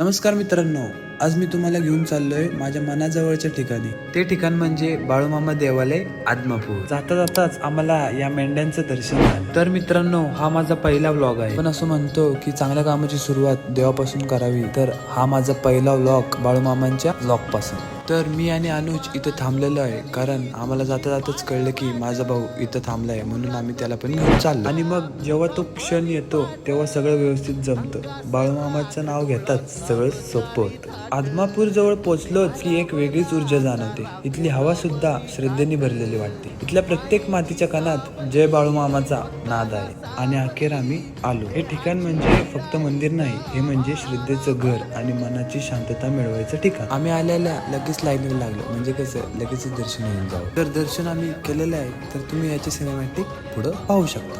नमस्कार मित्रांनो. आज मी तुम्हाला घेऊन चाललोय माझ्या मनाजवळच्या ठिकाणी. ते ठिकाण म्हणजे बाळूमामा देवालय आदमापूर. जाता जाताच आम्हाला या मेंढ्यांचं दर्शन झालं. तर मित्रांनो हा माझा पहिला व्लॉग आहे. पण असं म्हणतो की चांगल्या कामाची सुरुवात देवापासून करावी तर हा माझा पहिला व्लॉग बाळूमामांच्या व्लॉगपासून. तर मी आणि अनुज इथं थांबलेलो आहे कारण आम्हाला जाता जाताच कळलं की माझा भाऊ इथं थांबलाय म्हणून आम्ही त्याला पण घेऊन चाललो. आणि मग जेव्हा तो क्षण येतो तेव्हा सगळं व्यवस्थित जमतं. बाळूमामाचं नाव घेताच सगळं सोपं होतं. आदमापूर जवळ पोहोचलोच की एक वेगळीच ऊर्जा जाणवते. इथली हवा सुद्धा श्रद्धेने भरलेली वाटते. इथल्या प्रत्येक मातीच्या कानात जय बाळू मामाचा नाद आहे आणि अखेर आम्ही आलो. हे ठिकाण म्हणजे फक्त मंदिर नाही हे म्हणजे श्रद्धेचं घर आणि मनाची शांतता मिळवायचं ठिकाण. आम्ही आलेल्या लगेच लाईनवर लागलो. म्हणजे कसं? लगेच दर्शन होऊन जाऊ. तर दर्शन आम्ही केलेलं आहे तर तुम्ही याचे सिनेमॅटिक पुढं पाहू शकता.